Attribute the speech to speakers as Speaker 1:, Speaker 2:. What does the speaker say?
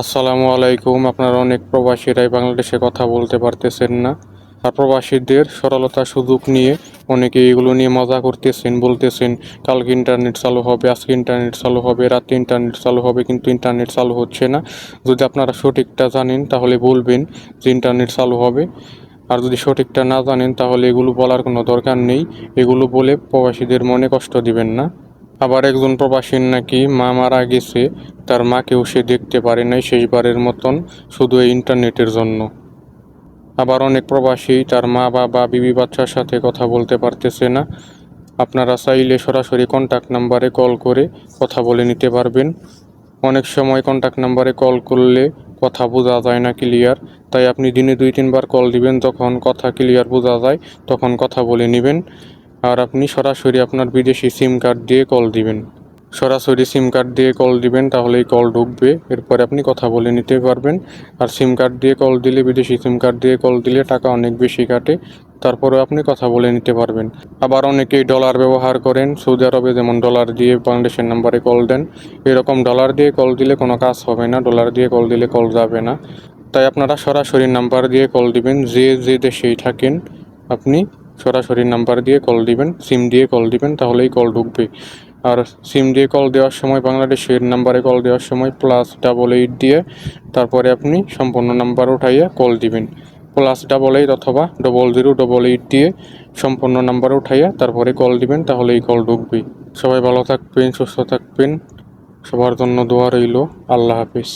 Speaker 1: আসসালামু আলাইকুম। আপনারা অনেক প্রবাসীরাই বাংলাদেশে কথা বলতে পারতেছেন না। আর প্রবাসীদের সরলতা সুযোগ নিয়ে অনেকে এগুলো নিয়ে মজা করতেছেন, বলতেছেন, কালকে ইন্টারনেট চালু হবে, আজকে ইন্টারনেট চালু হবে, রাতে ইন্টারনেট চালু হবে, কিন্তু ইন্টারনেট চালু হচ্ছে না। যদি আপনারা সঠিকটা জানেন, তাহলে বলবেন যে ইন্টারনেট চালু হবে। আর যদি সঠিকটা না জানেন, তাহলে এগুলো বলার কোনো দরকার নেই। এগুলো বলে প্রবাসীদের মনে কষ্ট দিবেন না। আবার একজন প্রবাসীর নাকি মা মারা গেছে, তার মাকেও সে দেখতে পারে নাই শেষবারের মতন, শুধু এই ইন্টারনেটের জন্য। আবার অনেক প্রবাসী তার মা বাবা, বিবি বাচ্চার সাথে কথা বলতে পারতেছে না। আপনারা চাইলে সরাসরি কন্ট্যাক্ট নাম্বারে কল করে কথা বলে নিতে পারবেন। অনেক সময় কন্ট্যাক্ট নাম্বারে কল করলে কথা বোঝা যায় না ক্লিয়ার তাই আপনি দিনে দুই তিনবার কল দিবেন তখন কথা ক্লিয়ার বোঝা যায়, তখন কথা বলে নেবেন। আর আপনি সরাসরি আপনার বিদেশি সিম কার্ড দিয়ে কল দিবেন। সরাসরি সিম কার্ড দিয়ে কল দিবেন, তাহলেই কল ঢুকবে। এরপরে আপনি কথা বলে নিতে পারবেন। আর সিম কার্ড দিয়ে কল দিলে, বিদেশি সিম কার্ড দিয়ে কল দিলে টাকা অনেক বেশি কাটে। তারপরে আপনি কথা বলে নিতে পারবেন। আবার অনেকেই ডলার ব্যবহার করেন। সৌদি আরবে যেমন ডলার দিয়ে বাংলাদেশের নাম্বারে কল দেন, এরকম ডলার দিয়ে কল দিলে কোনো কাজ হবে না। ডলার দিয়ে কল দিলে কল যাবে না। তাই আপনারা সরাসরি নাম্বার দিয়ে কল দিবেন। যে যে দেশেই থাকেন, আপনি সরাসরি নাম্বার দিয়ে কল দিবেন সিম দিয়ে কল দিবেন, তাহলেই কল ঢুকবে। আর সিম দিয়ে কল দেওয়ার সময় বাংলাদেশের নাম্বারে কল দেওয়ার সময় প্লাস ডাবল এইট দিয়ে তারপরে আপনি সম্পূর্ণ নাম্বার উঠাইয়া কল দিবেন। প্লাস ডাবল এইট অথবা ডবল জিরো ডবল এইট দিয়ে সম্পূর্ণ নাম্বার উঠাইয়া তারপরে কল দিবেন, তাহলেই কল ঢুকবে। সবাই ভালো থাকবেন, সুস্থ থাকবেন। সবার জন্য দোয়া রইল। আল্লাহ হাফিজ।